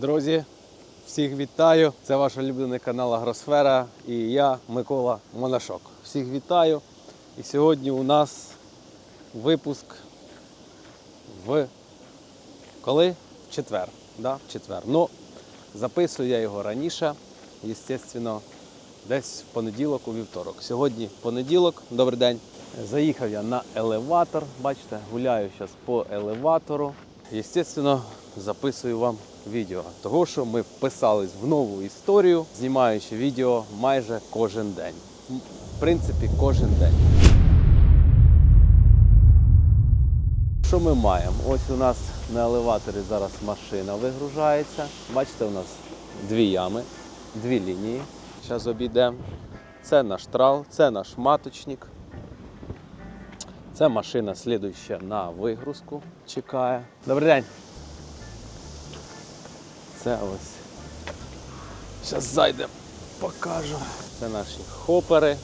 Друзі, всіх вітаю! Це ваш улюблений канал Агросфера і я, Микола Монашок. Всіх вітаю. І сьогодні у нас випуск в коли? В четвер. Да? В четвер. Ну, записую я його раніше, звісно, десь в понеділок, у вівторок. Сьогодні понеділок, добрий день. Заїхав я на елеватор. Бачите, гуляю зараз по елеватору. Звісно, записую вам відео. Того, що ми вписались в нову історію, знімаючи відео майже кожен день. В принципі, кожен день. Що ми маємо? Ось у нас на елеваторі зараз машина вигружається. Бачите, у нас дві ями, дві лінії. Зараз обійдемо. Це наш трал, це наш маточник. Це машина слідуюча на вигрузку чекає. Добрий день. Це ось. Зараз зайдемо, покажу. Це наші хопери.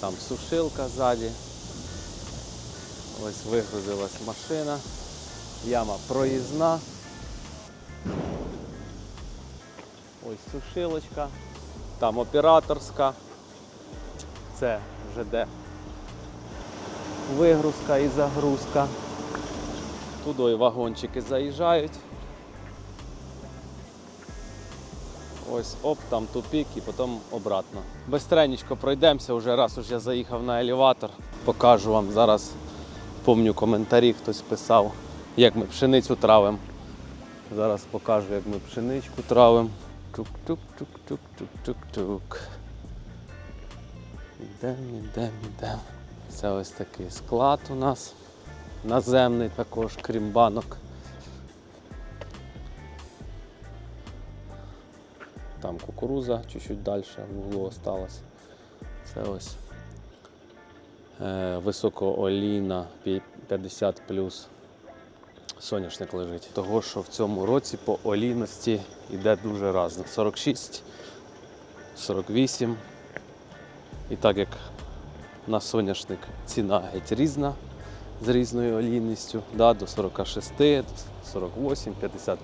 Там сушилка ззаді. Ось вигрузилась машина. Яма проїзна. Ось сушилочка. Там операторська. Це вже де вигрузка і загрузка. Туди вагончики заїжджають. Ось оп, там тупік і потім обратно. Бистренечко пройдемося, вже раз уж я заїхав на елеватор. Покажу вам зараз. Помню коментарі, хтось писав, як ми пшеницю травимо. Зараз покажу, як ми пшеничку травимо. Тук-тук-тук-тук-тук-тук. Ідемо, ідемо, ідемо. Це ось такий склад у нас. Наземний також, крім банок. Там кукуруза чуть-чуть далі в углу осталась. Це ось е, високоолійна пі- 50 соняшник лежить. Того, що в цьому році по олійності йде дуже разно. 46, 48. І так як на соняшник ціна геть різна з різною олійністю, да, до 46, до 48, 50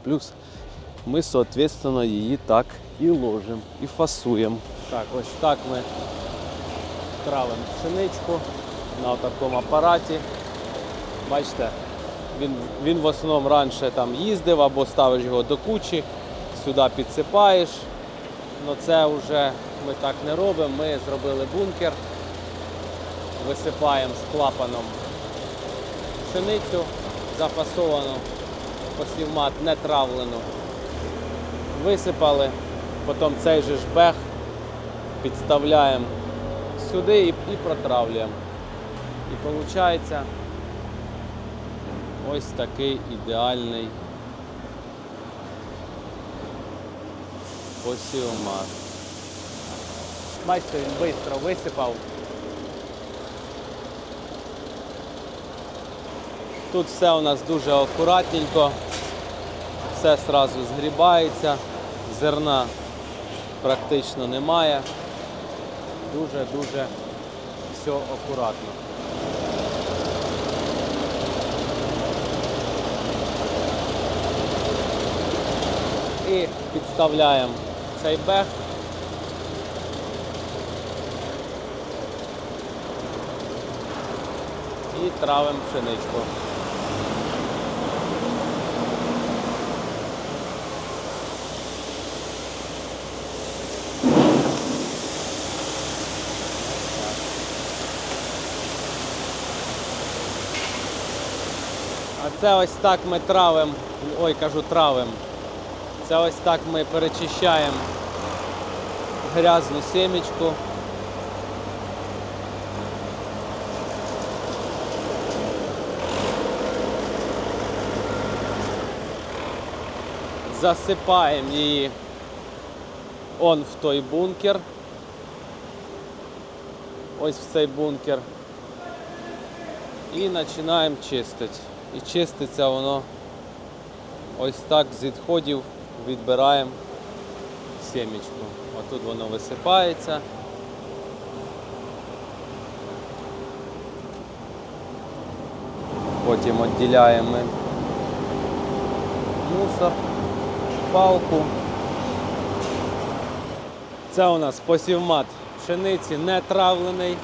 Ми, соответственно, її так і ложимо, і фасуємо. Так, ось так ми травимо пшеничку на такому апараті. Бачите, він, він в основному раніше там їздив або ставиш його до кучі, сюди підсипаєш. але це вже ми так не робимо. Ми зробили бункер, висипаємо з клапаном пшеницю зафасовану, посівмат не травлену. Висипали, потім цей же ж бех підставляємо сюди і, і протравлюємо. І виходить ось такий ідеальний посівмат. Бачите, він швидко висипав. Тут все у нас дуже акуратненько, все одразу згрібається, зерна практично немає. Дуже-дуже все акуратно. І підставляємо цей бег. І травимо пшеничку. Це ось так ми травимо, ой, кажу травимо. Це ось так ми перечищаємо грязну семечку. Засипаємо її он в той бункер. Ось в цей бункер. І починаємо чистити. І чиститься воно ось так з відходів відбираємо сімечку. Отут воно висипається. Потім відділяємо мусор. палку. Це у нас посівмат пшениці не травлений.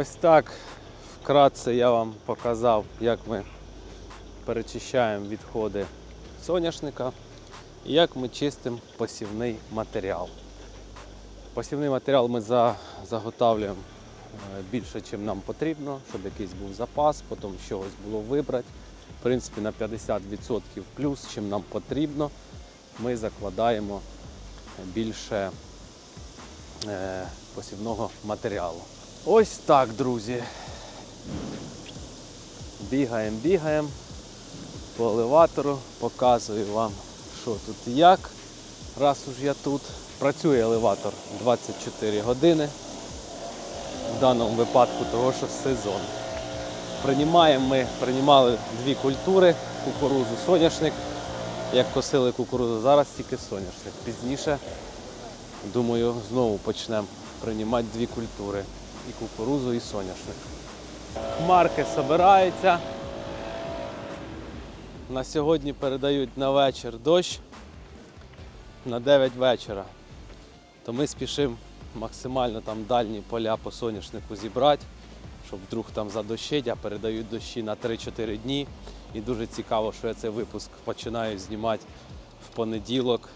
Ось так вкратце я вам показав, як ми перечищаємо відходи соняшника і як ми чистимо посівний матеріал. Посівний матеріал ми заготавлюємо е, більше, ніж нам потрібно, щоб якийсь був запас, потім чогось було вибрати. В принципі, на 50% плюс, чим нам потрібно, ми закладаємо більше е, посівного матеріалу. Ось так, друзі. Бігаємо, бігаємо по елеватору, показую вам, що тут і як. Раз уж я тут. Працює елеватор 24 години. В даному випадку того, що сезон. Приймаємо ми приймали дві культури, кукурузу, соняшник. Як косили кукурузу, зараз тільки соняшник. Пізніше, думаю, знову почнемо приймати дві культури. І кукурузу, і соняшник. Хмарки збираються. На сьогодні передають на вечір дощ на 9 вечора. То ми спішимо максимально там дальні поля по соняшнику зібрати, щоб вдруг там задощить, а передають дощі на 3-4 дні. І дуже цікаво, що я цей випуск починаю знімати в понеділок.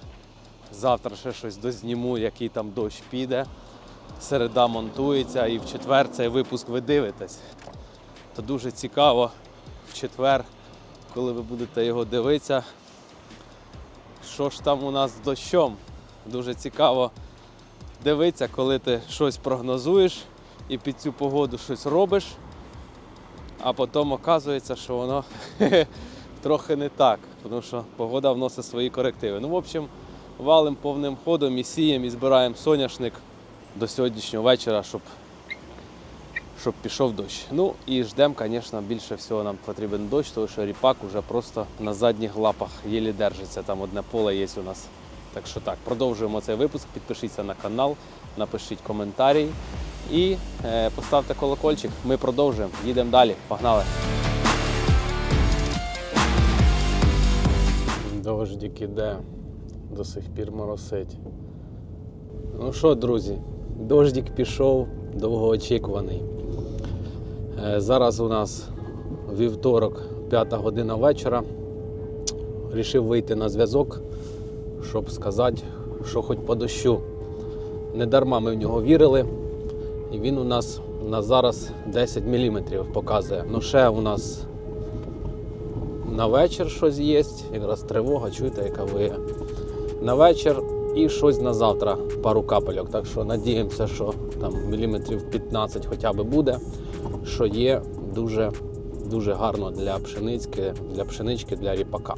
Завтра ще щось дозніму, який там дощ піде. Середа монтується і в четвер цей випуск ви дивитесь. То дуже цікаво в четвер, коли ви будете його дивитися, що ж там у нас з дощом. Дуже цікаво дивитися, коли ти щось прогнозуєш і під цю погоду щось робиш, а потім оказується, що воно трохи не так, тому що погода вносить свої корективи. Ну, в общем, валим повним ходом і сіємо, і збираємо соняшник до сьогоднішнього вечора, щоб, щоб пішов дощ. Ну і ждемо, звісно, більше всього нам потрібен дощ, тому що ріпак уже просто на задніх лапах єлі держиться. Там одне поле є у нас. Так що так, продовжуємо цей випуск. Підпишіться на канал, напишіть коментарі і е, поставте колокольчик. Ми продовжуємо. Їдемо далі. Погнали! Дождик іде, до сих пір моросить. Ну що, друзі, дождик пішов, довгоочікуваний. Е, Зараз у нас вівторок, 5 година вечора. Рішив вийти на зв'язок, щоб сказати, що хоч по дощу. Не дарма ми в нього вірили. І він у нас на зараз 10 мм показує. Ну ще у нас на вечір щось є, якраз тривога, чуєте, яка виє. На вечір і щось на завтра, пару капельок. Так що надіємося, що там міліметрів 15 хоча б буде, що є дуже, дуже гарно для пшенички, для пшенички, для ріпака.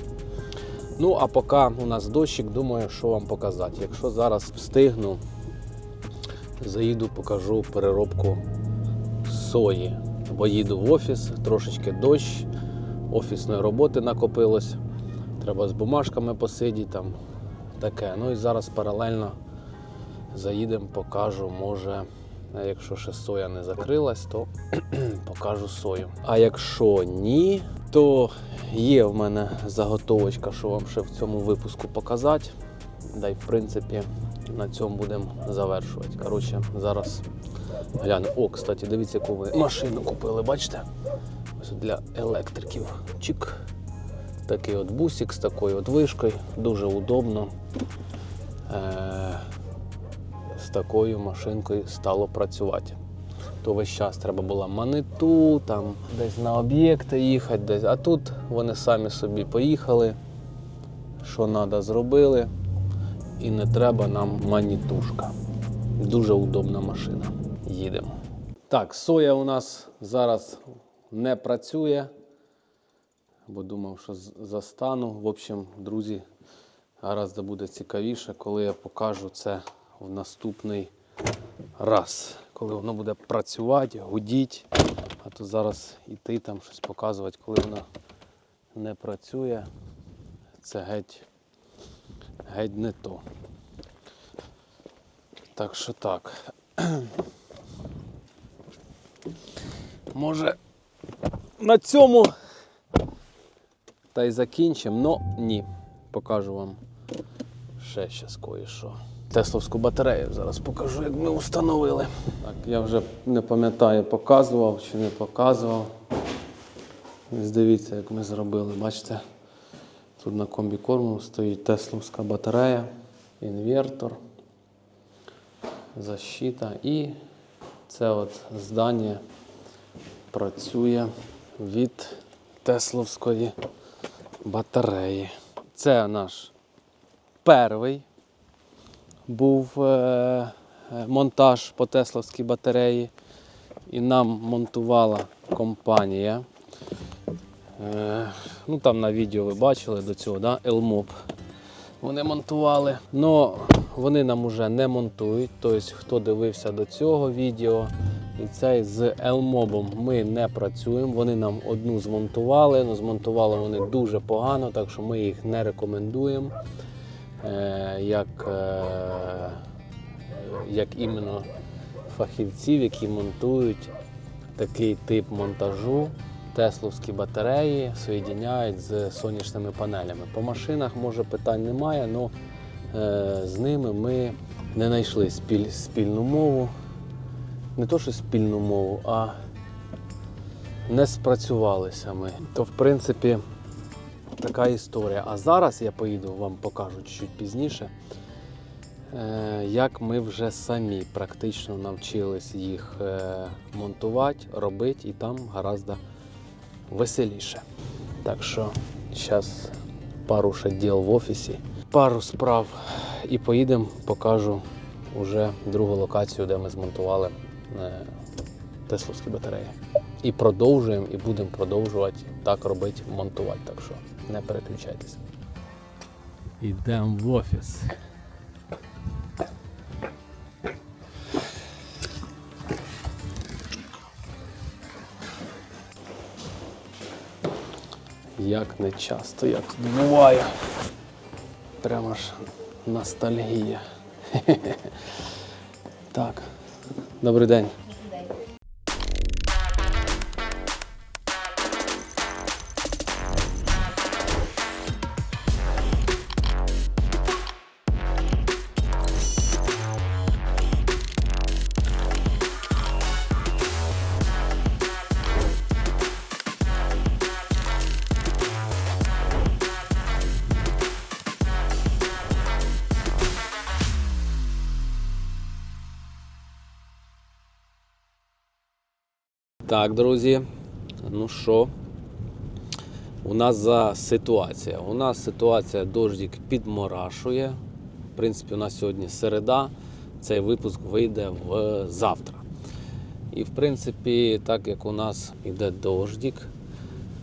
Ну, а поки у нас дощик, думаю, що вам показати. Якщо зараз встигну, заїду, покажу переробку сої. Бо їду в офіс, трошечки дощ, офісної роботи накопилось. Треба з бумажками посидіти там. Таке. Ну і зараз паралельно заїдемо, покажу, може, якщо ще соя не закрилась, то покажу сою. А якщо ні, то є в мене заготовочка, що вам ще в цьому випуску показати. Да й в принципі на цьому будемо завершувати. Коротше, зараз гляну. О, кстати, дивіться, яку ви машину купили, бачите? Ось для електриків. Чик. Такий от бусик з такою от вишкою, дуже удобно. Е- з такою машинкою стало працювати. То весь час треба було маниту, там десь на об'єкти їхати, десь. а тут вони самі собі поїхали, що треба зробили, і не треба нам манітушка. Дуже удобна машина. Їдемо. Так, соя у нас зараз не працює бо думав, що застану. В общем, друзі, гаразд буде цікавіше, коли я покажу це в наступний раз. Коли воно буде працювати, гудіть. А то зараз іти там щось показувати, коли воно не працює. Це геть, геть не то. Так що так. Може на цьому та й закінчимо, но ні. Покажу вам ще щас кое-що. Тесловську батарею зараз покажу, як ми встановили. Так, я вже не пам'ятаю, показував чи не показував. Ось Дивіться, як ми зробили. Бачите, тут на комбікорму стоїть тесловська батарея, інвертор, защита і це от здання працює від тесловської батареї. Це наш перший був е, монтаж по тесловській батареї, і нам монтувала компанія. Е, ну там на відео ви бачили до цього, да? Elmob. Вони монтували. Но вони нам уже не монтують. Тобто, хто дивився до цього відео, і цей з Elmob ми не працюємо. Вони нам одну змонтували, але змонтували вони дуже погано, так що ми їх не рекомендуємо. Е, як, е, як іменно фахівців, які монтують такий тип монтажу. Тесловські батареї соєдиняють з сонячними панелями. По машинах може питань немає, але з ними ми не знайшли спіль, спільну мову. Не то, що спільну мову, а не спрацювалися ми. То, в принципі, така історія. А зараз я поїду, вам покажу чуть пізніше, е, як ми вже самі практично навчились їх е, монтувати, робити, і там гораздо веселіше. Так що зараз пару ще діл в офісі, пару справ і поїдемо, покажу вже другу локацію, де ми змонтували тесловські батареї. І продовжуємо, і будемо продовжувати так робити, монтувати. Так що не переключайтеся. Йдемо в офіс. Як не часто я тут буваю. Прямо ж ностальгія. Так. Добрий день. Так, друзі, ну що, у нас за ситуація. У нас ситуація дождик підморашує. В принципі, у нас сьогодні середа. Цей випуск вийде в завтра. І в принципі, так як у нас йде дождик,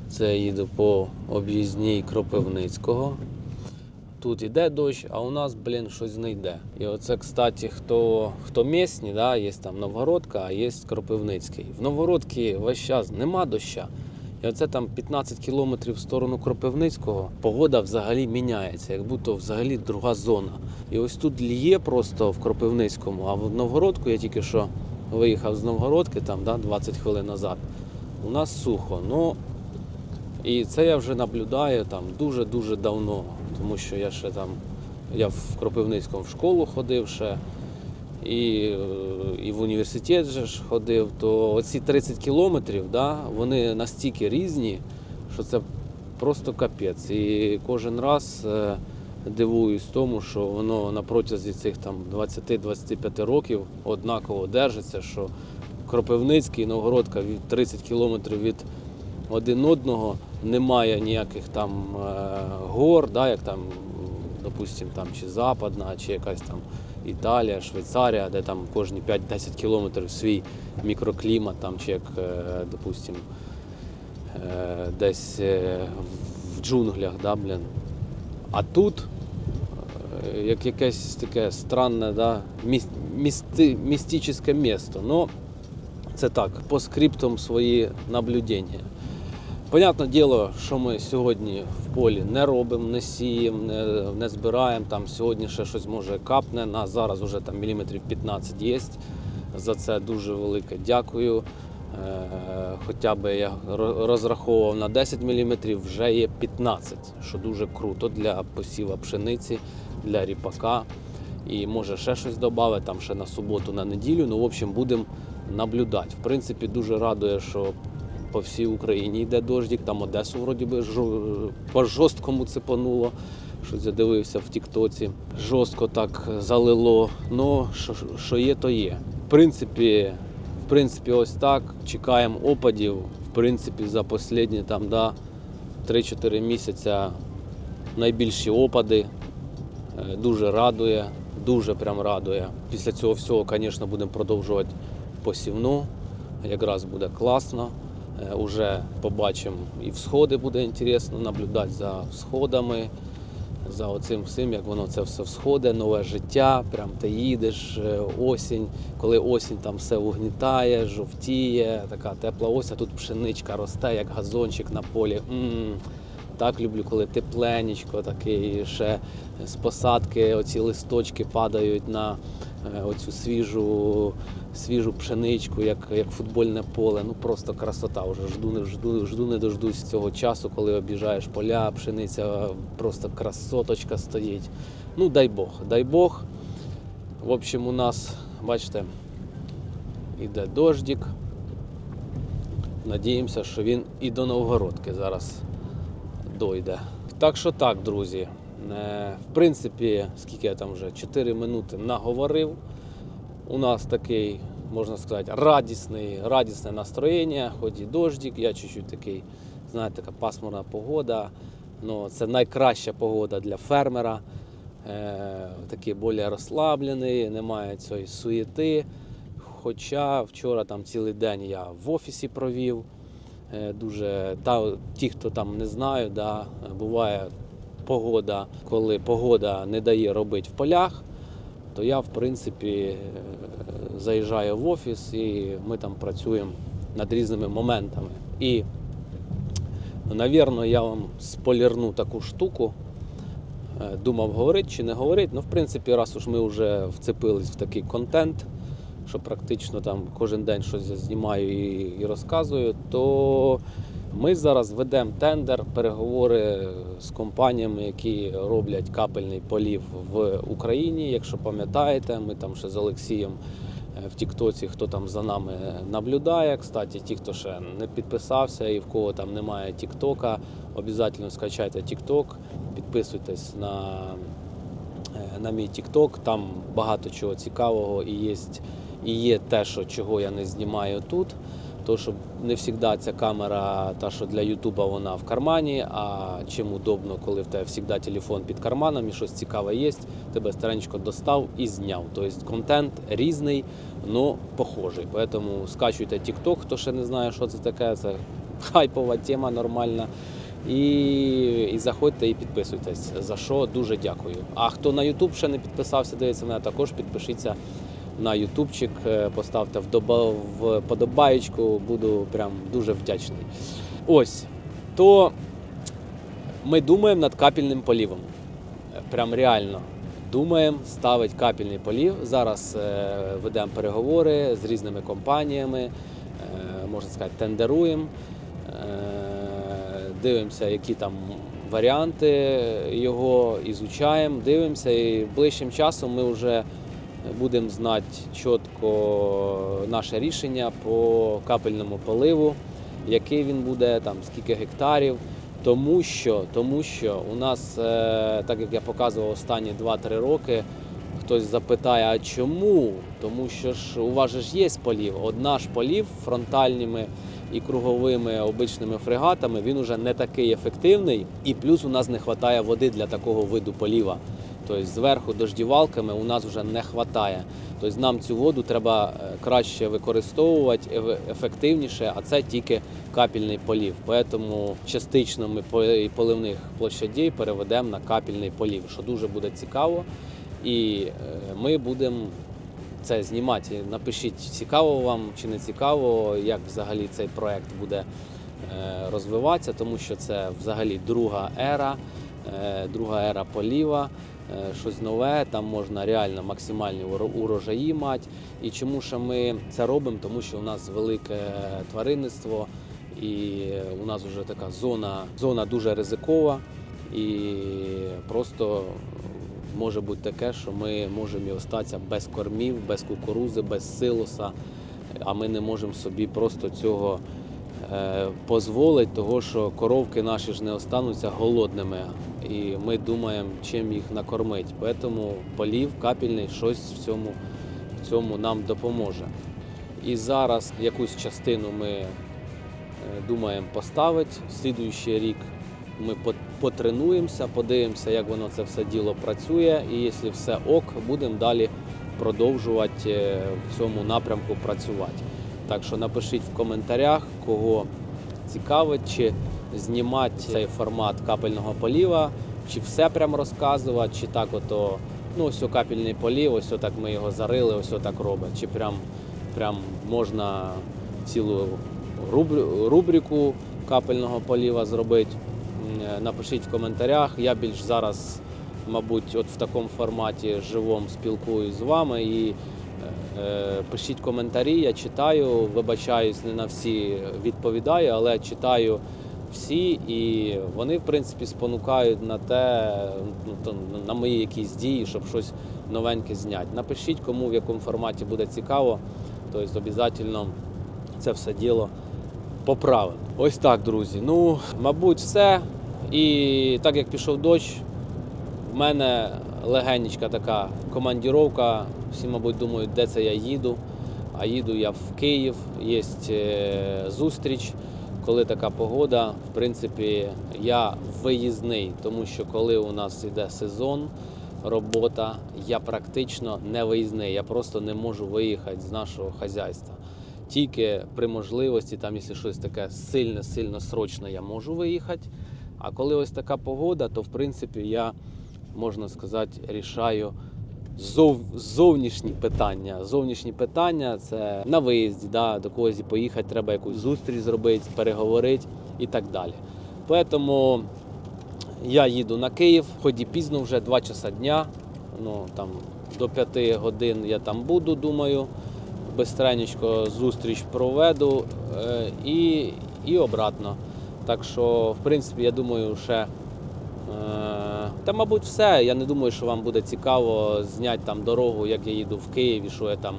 це їде по об'їзній Кропивницького. Тут іде дощ, а у нас, блін, щось не йде. І оце, кстати, хто, хто місні, да, є там Новгородка, а є Кропивницький. В Новгородці весь час нема доща. І оце там 15 кілометрів в сторону Кропивницького погода взагалі міняється, як будто взагалі друга зона. І ось тут лє просто в Кропивницькому, а в Новгородку я тільки що виїхав з Новгородки там, да, 20 хвилин назад. У нас сухо. Ну, і це я вже наблюдаю там дуже-дуже давно, тому що я ще там, я в Кропивницькому в школу ходив ще, і, і в університет же ж ходив, то оці 30 кілометрів, да, вони настільки різні, що це просто капець. І кожен раз е, дивуюсь тому, що воно на протязі цих там 20-25 років однаково держиться, що Кропивницький Новгородка від 30 кілометрів від один одного, немає ніяких там е, гор, да, як там, допустим, там чи Западна, чи якась там Італія, Швейцарія, де там кожні 5-10 кілометрів свій мікроклімат, там, чи як, е, допустим, е, десь в джунглях, да, блін. А тут як якесь таке странне, да, місти, містичне місто. Ну, це так, по скриптам свої наблюдення. Понятне діло, що ми сьогодні в полі не робимо, не сіємо, не, не збираємо. Там сьогодні ще щось може капне. На зараз вже там міліметрів 15 є. За це дуже велике дякую. Е, Хоча б я розраховував на 10 мм, вже є 15, що дуже круто для посіва пшениці, для ріпака. І може ще щось додати, там ще на суботу, на неділю. Ну, в общем, будемо наблюдати. В принципі, дуже радує, що по всій Україні йде дождик, там Одесу вроді би по жорсткому цепануло. Щось я дивився в Тіктоці. Жорстко так залило. Ну, що, що є, то є. В принципі, в принципі, ось так. Чекаємо опадів. В принципі, за останні там, да, 3-4 місяця найбільші опади. Е, Дуже радує, дуже прям радує. Після цього всього, звісно, будемо продовжувати посівну. Якраз буде класно. Е, Уже побачимо і всходи буде інтересно наблюдати за всходами, за оцим всім, як воно це все всходить, нове життя. Прям ти їдеш, е, осінь, коли осінь там все угнітає, жовтіє, така тепла осінь, тут пшеничка росте, як газончик на полі. м так люблю, коли тепленечко, такий ще з посадки оці листочки падають на е, оцю свіжу, свіжу пшеничку, як, як футбольне поле. Ну просто красота. Вже жду, не жду, жду не дождусь цього часу, коли об'їжджаєш поля, пшениця просто красоточка стоїть. Ну дай Бог, дай Бог. В общем, у нас, бачите, іде дождик. Надіємося, що він і до Новгородки зараз дойде. Так що так, друзі. Е, В принципі, скільки я там вже 4 минути наговорив. У нас такий, можна сказати, радісний, радісне настроєння, хоч і дождик, я чуть-чуть такий, знаєте, така пасмурна погода. Ну, це найкраща погода для фермера. Е, такий більш розслаблений, немає цієї суєти. Хоча вчора там цілий день я в офісі провів. Е, Дуже та, ті, хто там не знають, да, буває погода, коли погода не дає робити в полях, то я в принципі е, заїжджаю в офіс і ми там працюємо над різними моментами. І, навірно, я вам спойлерну таку штуку. Е, Думав, говорити чи не говорити. Ну, в принципі, раз уж ми вже вцепились в такий контент, що практично там кожен день щось знімаю і, і розказую, то ми зараз ведемо тендер, переговори з компаніями, які роблять капельний полів в Україні. Якщо пам'ятаєте, ми там ще з Олексієм е, в Тіктоці, хто там за нами наблюдає. Кстати, ті, хто ще не підписався і в кого там немає Тіктока, обов'язково скачайте Тікток, підписуйтесь на е, на мій TikTok, там багато чого цікавого і є, і є те, що, чого я не знімаю тут. То, що не завжди ця камера, та що для Ютуба, вона в кармані, а чим удобно, коли в тебе завжди телефон під карманом і щось цікаве є, тебе старенько достав і зняв. Тобто контент різний, але похожий. Тому скачуйте TikTok, хто ще не знає, що це таке, це хайпова тема нормальна. І, і заходьте і підписуйтесь. За що дуже дякую. А хто на YouTube ще не підписався, дивиться мене, також підпишіться на ютубчик, е, поставте вподобаєчку, буду прям дуже вдячний. Ось то ми думаємо над капельним полівом. Е, Прям реально думаємо ставити капельний полів. Зараз е, ведемо переговори з різними компаніями, можна сказати, тендеруємо. Дивимося, які там варіанти його ізучаємо, дивимося, і ближчим часом ми вже будемо знати чітко наше рішення по капельному поливу, який він буде, там скільки гектарів. Тому що, тому що у нас, е, так як я показував останні 2-3 роки, хтось запитає, а чому? Тому що ж у вас ж є полів. Одна ж полів фронтальними і круговими обичними фрегатами, він уже не такий ефективний, і плюс у нас не вистачає води для такого виду поліва. Тобто зверху дождівалками у нас вже не вистачає. Тобто нам цю воду треба е, краще використовувати, ефективніше, а це тільки капельний полів. Тому частично ми поливних площадей переведемо на капельний полів, що дуже буде цікаво. І е, ми будемо це знімати. Напишіть, цікаво вам чи не цікаво, як взагалі цей проект буде розвиватися, тому що це взагалі друга ера, е, друга ера поліва, е, щось нове, там можна реально максимальні уро- урожаї мати. І чому ж ми це робимо? Тому що у нас велике тваринництво, і у нас вже така зона, зона дуже ризикова, і просто може бути таке, що ми можемо і остатися без кормів, без кукурузи, без силоса, а ми не можемо собі просто цього е, дозволити, того що коровки наші ж не остануться голодними. І ми думаємо, чим їх накормити. Тому полів капельний щось в цьому, в цьому нам допоможе. І зараз якусь частину ми е, думаємо поставити. Слідуючий рік ми потренуємося, подивимося, як воно це все діло працює. І якщо все ок, будемо далі продовжувати е, в цьому напрямку працювати. Так що напишіть в коментарях, кого цікавить, чи знімати цей формат капельного поліва, чи все прям розказувати, чи так ото, ну ось капельний полів, ось так ми його зарили, ось так робить. Чи прям, прям можна цілу рубрику капельного поліва зробити. Е, Напишіть в коментарях. Я більш зараз, мабуть, от в такому форматі живому спілкуюсь з вами і е, е, пишіть коментарі, я читаю, вибачаюсь, не на всі відповідаю, але читаю всі, і вони, в принципі, спонукають на те, ну, на мої якісь дії, щоб щось новеньке зняти. Напишіть, кому в якому форматі буде цікаво, тобто обов'язково це все діло поправимо. Ось так, друзі. Ну, мабуть, все. І так як пішов дощ, в мене легенечка така командіровка. Всі, мабуть, думають, де це я їду. А їду я в Київ. Є е, зустріч. Коли така погода, в принципі, я виїзний, тому що коли у нас йде сезон, робота, я практично не виїзний. Я просто не можу виїхати з нашого хазяйства. Тільки при можливості, там, якщо щось таке сильне, сильно срочне, я можу виїхати. А коли ось така погода, то в принципі я, можна сказати, рішаю зов... зовнішні питання. Зовнішні питання це на виїзді, да, до когось поїхати, треба якусь зустріч зробити, переговорити і так далі. Тому я їду на Київ, ході пізно вже 2 часа дня. Ну там до 5 годин я там буду, думаю. Бистренечко зустріч проведу е, і, і обратно. Так що, в принципі, я думаю, ще е, та, мабуть, все. Я не думаю, що вам буде цікаво зняти там дорогу, як я їду в Київ, і що я там,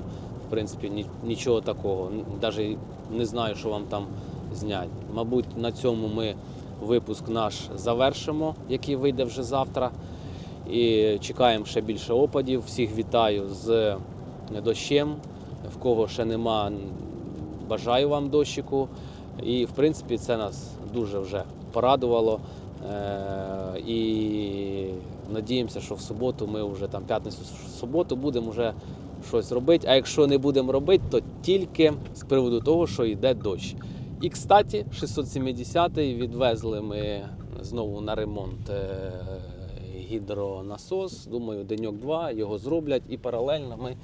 в принципі, ні- нічого такого. Навіть не знаю, що вам там зняти. Мабуть, на цьому ми випуск наш завершимо, який вийде вже завтра. І чекаємо ще більше опадів. Всіх вітаю з дощем. В кого ще нема, бажаю вам дощику. І в принципі це нас дуже вже порадувало. Е, І надіємося, що в суботу ми вже там п'ятницю, суботу будемо вже щось робити. А якщо не будемо робити, то тільки з приводу того, що йде дощ. І кстати, 670-й відвезли ми знову на ремонт е, гідронасос. Думаю, деньок-два його зроблять і паралельно ми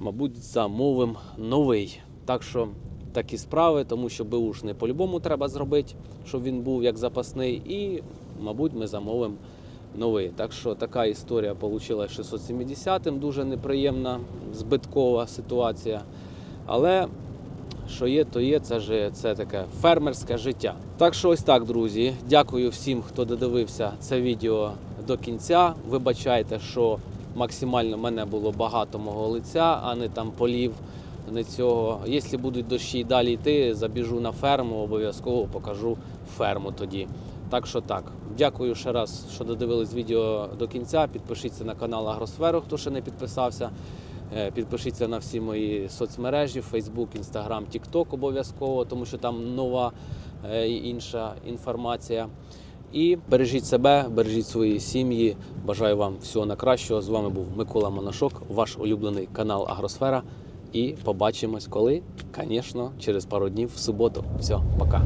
мабуть, замовимо новий. Так що такі справи, тому що беушний по-любому треба зробити, щоб він був як запасний, і, мабуть, ми замовимо новий. Так що така історія вийшла 670-м, дуже неприємна, збиткова ситуація. Але що є, то є, це ж це таке фермерське життя. Так що ось так, друзі. Дякую всім, хто додивився це відео до кінця. Вибачайте, що максимально мене було багато мого лиця, а не там полів. Не цього. Якщо будуть дощі й далі йти, забіжу на ферму, обов'язково покажу ферму тоді. Так що так. Дякую ще раз, що додивились відео до кінця. Підпишіться на канал Агросферу, хто ще не підписався. Е, Підпишіться на всі мої соцмережі: Facebook, Instagram, TikTok обов'язково, тому що там нова е, і інша інформація. І бережіть себе, бережіть свої сім'ї. Бажаю вам всього найкращого. З вами був Микола Монашок, ваш улюблений канал Агросфера. І побачимось коли, звісно, через пару днів в суботу. Все, пока.